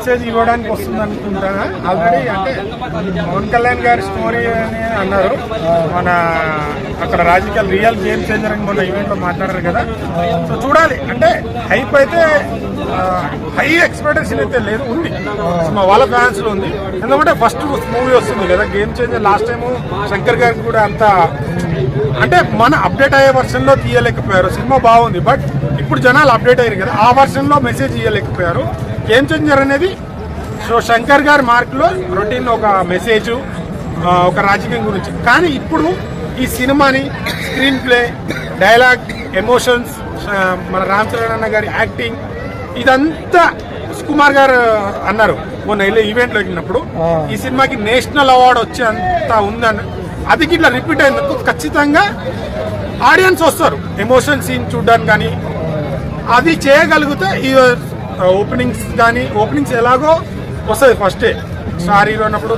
Message ఇవ్వడానికి వస్తుంది అనుకుంటారా ఆల్రెడీ అంటే పవన్ కళ్యాణ్ గారి స్టోరీ అని అన్నారు. మన అక్కడ రాజకీయాలు రియల్ గేమ్ చేంజర్ అని మొన్న ఈవెంట్లో మాట్లాడారు కదా. సో చూడాలి. అంటే హైప్ అయితే హై ఎక్స్పెక్టేషన్ అయితే లేదు ఉంది. మా వాళ్ళ ఫ్యాన్స్లో ఉంది. ఎందుకంటే ఫస్ట్ మూవీ వస్తుంది కదా game changer. Last time Shankar గారికి కూడా అంత అంటే మన అప్డేట్ అయ్యే వర్షన్లో తీయలేకపోయారు. సినిమా బాగుంది బట్ ఇప్పుడు జనాలు అప్డేట్ అయ్యారు కదా ఆ వర్షన్లో మెసేజ్ ఇవ్వలేకపోయారు గేమ్ చేంజర్ అనేది? సో శంకర్ గారి మార్క్లో రొటీన్ ఒక మెసేజ్ ఒక రాజకీయం గురించి. కానీ ఇప్పుడు ఈ సినిమాని స్క్రీన్ ప్లే డైలాగ్ ఎమోషన్స్ మన రామ్ చరణ్ అన్న గారి యాక్టింగ్ ఇదంతా సుకుమార్ గారు అన్నారు. మొన్న వెళ్ళి ఈవెంట్లో వెళ్ళినప్పుడు ఈ సినిమాకి నేషనల్ అవార్డు వచ్చే అంత ఉందని. అది ఇట్లా రిపీట్ అయినందుకు ఖచ్చితంగా ఆడియన్స్ వస్తారు. ఎమోషన్ సీన్ చూడడానికి కానీ అది చేయగలిగితే ఈ ఓపెనింగ్స్ కానీ ఓపెనింగ్స్ ఎలాగో వస్తుంది ఫస్టే సారీలో ఉన్నప్పుడు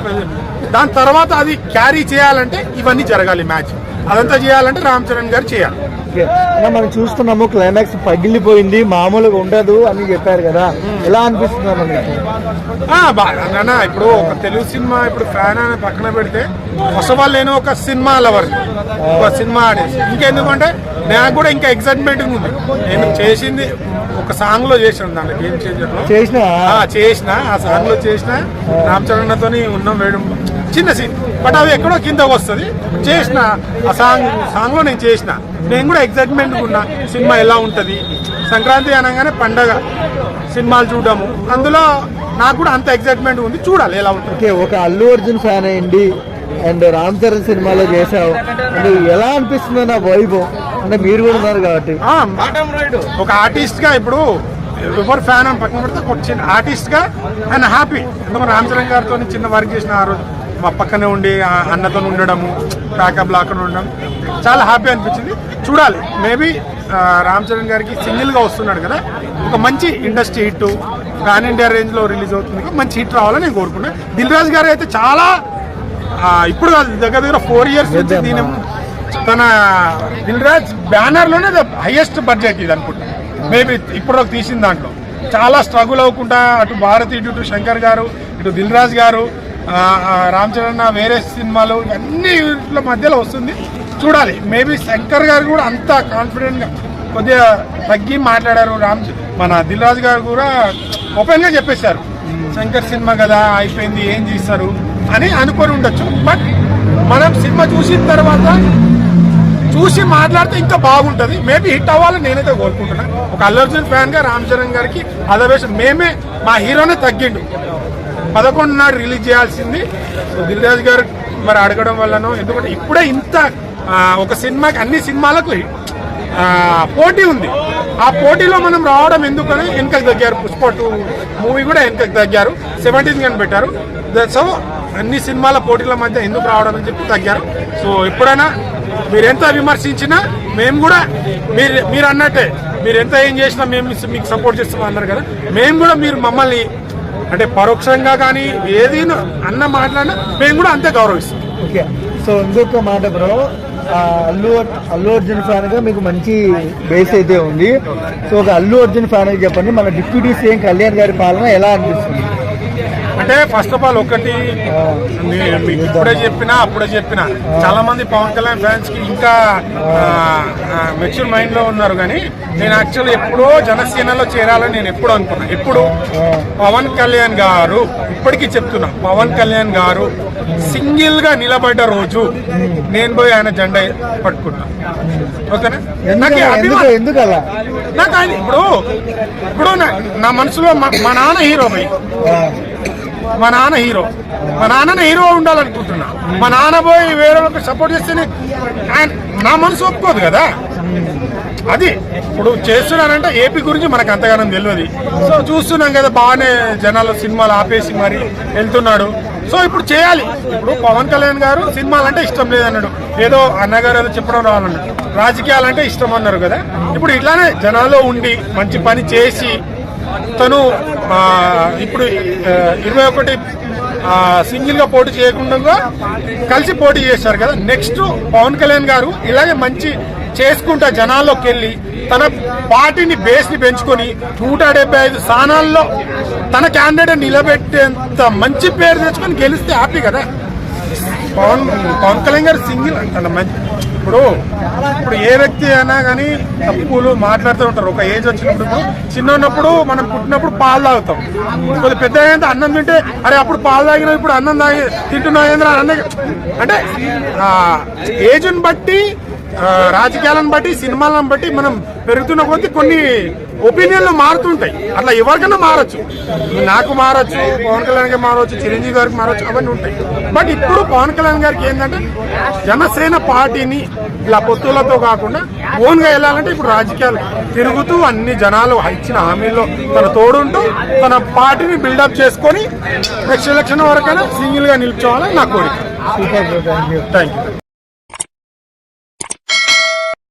దాని తర్వాత అది క్యారీ చేయాలంటే ఇవన్నీ జరగాలి మ్యాచ్. అదంతా చేయాలంటే రామ్ చరణ్ గారు చేయాలి. ఓకే. అన్న మనం చూస్తున్నాము క్లైమాక్స్ పగిలిపోయింది మామూలుగా ఉండదు అని చెప్పారు కదా. ఎలా అనిపిస్తుంది అన్న బాగా ఇప్పుడు ఒక తెలుగు సినిమా ఇప్పుడు ఫ్యాన్ అని పక్కన పెడితే ఆల్ నేను ఒక సినిమా లవర్ ఒక సినిమా ఆడేసి ఇంకెందుకంటే నాకు కూడా ఇంకా ఎక్సైట్మెంట్ ఉంది. నేను చేసింది ఒక సాంగ్లో చేసాను దాంట్లో గేమ్ చేంజర్లో చేసిన? ఆ, చేసిన ఆ సాంగ్లో చేసిన రామ్ చరణ్తోని ఉన్నాం వేయడం చిన్న సీన్ బట్ అవి ఎక్కడో కిందకు వస్తుంది. చేసిన ఆ సాంగ్ సాంగ్లో నేను చేసిన. నేను కూడా ఎక్సైట్మెంట్ ఉన్నా సినిమా ఎలా ఉంటది? సంక్రాంతి అనగానే పండగ సినిమాలు చూడడము అందులో నాకు కూడా అంత ఎక్సైట్మెంట్ ఉంది. చూడాలి ఎలా ఉంటుంది. ఒక అల్లు అర్జున్ ఫ్యాన్ అయ్యండి. అండ్ రామ్ చరణ్ సినిమాలో చేసావు అంటే ఎలా అనిపిస్తుంది నా వైభవ్ అంటే మీరు కూడా ఉన్నారు కాబట్టి. ఒక ఆర్టిస్ట్గా ఇప్పుడు ఎవరు ఫ్యాన్ అని పక్కన పెడితే ఒక చిన్న ఆర్టిస్ట్గా ఆయన హ్యాపీ ఎందుకంటే రామ్ చరణ్ గారితో చిన్న వర్క్ చేసిన ఆ రోజు. మా పక్కనే ఉండి అన్నతో ఉండడము ప్యాకప్ లాక్కడ ఉండడం చాలా హ్యాపీ అనిపించింది. చూడాలి మేబీ రామ్ చరణ్ గారికి సింగిల్గా వస్తున్నాడు కదా ఒక మంచి ఇండస్ట్రీ హిట్ పాన్ ఇండియా రేంజ్లో రిలీజ్ అవుతుంది మంచి హిట్ రావాలని నేను కోరుకున్నాను దిల్ రాజు గారు అయితే చాలా ఇప్పుడు దగ్గర దగ్గర ఫోర్ ఇయర్స్ నుంచి దీని తన దిల్ రాజ్ బ్యానర్లోనే హైయెస్ట్ బడ్జెట్ ఇది అనుకుంటా. మేబీ ఇప్పుడు తీసిన దాంట్లో. చాలా స్ట్రగుల్ అవ్వకుండా అటు భారతి ఇటు ఇటు శంకర్ గారు ఇటు దిల్ రాజ్ గారు రామ్ చరణ్ వేరే సినిమాలు ఇవన్నీ వీటిల మధ్యలో వస్తుంది. చూడాలి. మేబీ శంకర్ గారు కూడా అంత కాన్ఫిడెంట్గా కొద్దిగా తగ్గి మాట్లాడారు రామ్ చ- మన దిల్ రాజు గారు కూడా ఓపెన్గా చెప్పేశారు. శంకర్ సినిమా కదా అయిపోయింది ఏం చేస్తారు అని అనుకొని ఉండొచ్చు. బట్ మనం సినిమా చూసిన తర్వాత చూసి మాట్లాడితే ఇంకా బాగుంటుంది. మేబీ హిట్ అవ్వాలని నేనైతే కోరుకుంటున్నాను ఒక అల్లు అర్జున్ ఫ్యాన్గా రామ్ చరణ్ గారికి అదర్వేషన్ మేమే మా హీరోనే తగ్గిండు. పదకొండు నాడు రిలీజ్ చేయాల్సింది. సో గారు మరి అడగడం వల్లనో ఎందుకంటే ఇప్పుడే ఇంత ఒక సినిమాకి అన్ని సినిమాలకు పోటీ ఉంది. ఆ పోటీలో మనం రావడం ఎందుకని వెనకకి తగ్గారు. పుష్ప టూ మూవీ కూడా వెనకకి తగ్గారు. సెవెంటీన్ అని పెట్టారు సో అన్ని సినిమాల పోటీల మధ్య ఎందుకు రావడం అని చెప్పి తగ్గారు. సో ఎప్పుడైనా మీరు ఎంత విమర్శించినా మేము కూడా మీరు మీరు అన్నట్టే మీరు ఎంత ఏం చేసినా మేము మీకు సపోర్ట్ చేస్తాం అన్నారు కదా. మేము కూడా మీరు మమ్మల్ని అంటే పరోక్షంగా కానీ ఏది అన్న మాట్లాడినా మేము కూడా అంతే గౌరవిస్తాం. ఓకే. సో ఇంకొక మాట బ్రో. అల్లు అల్లు అర్జున్ ఫ్యాన్గా మీకు మంచి బేస్ అయితే ఉంది. సో ఒక అల్లు అర్జున్ ఫ్యాన్ చెప్పండి. మన డిప్యూటీ సీఎం కళ్యాణ్ గారి పాలన ఎలా అనిపిస్తుంది? అంటే ఫస్ట్ ఆఫ్ ఆల్ ఒకటి మీకు ఇప్పుడే చెప్పినా అప్పుడే చెప్పినా. చాలా మంది పవన్ కళ్యాణ్ ఫ్యాన్స్కి ఇంకా మెచ్యూర్ మైండ్లో ఉన్నారు కానీ నేను యాక్చువల్లీ ఎప్పుడో జనసేనలో చేరాలని నేను ఎప్పుడు అనుకున్నా. ఎప్పుడు? పవన్ కళ్యాణ్ గారు ఇప్పటికీ చెప్తున్నా పవన్ కళ్యాణ్ గారు సింగిల్గా నిలబడ్డ రోజు నేను పోయి ఆయన జెండా పట్టుకుంటా ఓకేనా? నాకు ఆయన ఇప్పుడు ఇప్పుడు నా- మనసులో మా- నాన్న హీరో పోయి మా నాన్న హీరో మా నాన్న హీరో ఉండాలనుకుంటున్నా. మా నాన్న పోయి వేరే వాళ్ళకి సపోర్ట్ చేస్తేనే ఆయన నా మనసు ఒప్పుకోదు కదా. అది ఇప్పుడు చేస్తున్నారంటే ఏపీ గురించి మనకు అంతగానం తెలియదు. సో చూస్తున్నాం కదా బాగానే జనాలు సినిమాలు ఆపేసి మరి వెళ్తున్నాడు. సో ఇప్పుడు చేయాలి. ఇప్పుడు పవన్ కళ్యాణ్ గారు సినిమాలు అంటే ఇష్టం లేదన్నాడు. ఏదో అన్నగారు ఏదో చెప్పడం రావాలన్నాడు. రాజకీయాలు అంటే ఇష్టం అన్నారు కదా. ఇప్పుడు ఇట్లానే జనాల్లో ఉండి మంచి పని చేసి తను ఇప్పుడు ఇరవై ఒకటి సింగిల్గా పోటీ చేయకుండా కలిసి పోటీ చేశారు కదా. నెక్స్ట్ పవన్ కళ్యాణ్ గారు ఇలాగే మంచి చేసుకుంటా జనాల్లోకి వెళ్ళి తన పార్టీని బేస్ని పెంచుకొని నూట డెబ్బై ఐదు స్థానాల్లో తన క్యాండిడేట్ నిలబెట్టేంత మంచి పేరు తెచ్చుకొని గెలిస్తే హ్యాపీ కదా. పవన్ పవన్ కళ్యాణ్ గారు సింగిల్ అంత మంచి. ఇప్పుడు ఇప్పుడు ఏ వ్యక్తి అయినా కానీ తప్పులు మాట్లాడుతూ ఉంటారు. ఒక ఏజ్ వచ్చినప్పుడు చిన్న ఉన్నప్పుడు మనం పుట్టినప్పుడు పాలు తాగుతాం. కొద్ది పెద్ద అయ్యేంత అన్నం తింటే అరే అప్పుడు పాలు తాగిన ఇప్పుడు అన్నం తాగి తింటున్నావు ఏంద్రా అన్న అంటే ఏజ్ని బట్టి రాజకీయాలను బట్టి సినిమాలను బట్టి మనం పెరుగుతున్న కొద్దీ కొన్ని ఒపీనియన్లు మారుతుంటాయి. అట్లా ఎవరికైనా మారచ్చు. నాకు మారచ్చు పవన్ కళ్యాణ్ గారికి మారచ్చు చిరంజీవి గారికి మారచ్చు అవన్నీ ఉంటాయి. బట్ ఇప్పుడు పవన్ కళ్యాణ్ గారికి ఏంటంటే జనసేన పార్టీని ఇలా పొత్తులతో కాకుండా ఓన్గా వెళ్ళాలంటే ఇప్పుడు రాజకీయాలు తిరుగుతూ అన్ని జనాలు ఇచ్చిన హామీల్లో తన తోడుంటూ తన పార్టీని బిల్డప్ చేసుకొని నెక్స్ట్ ఎలక్షన్ వరకైనా సింగిల్గా నిల్చోవాలని నా కోరిక. Thank you.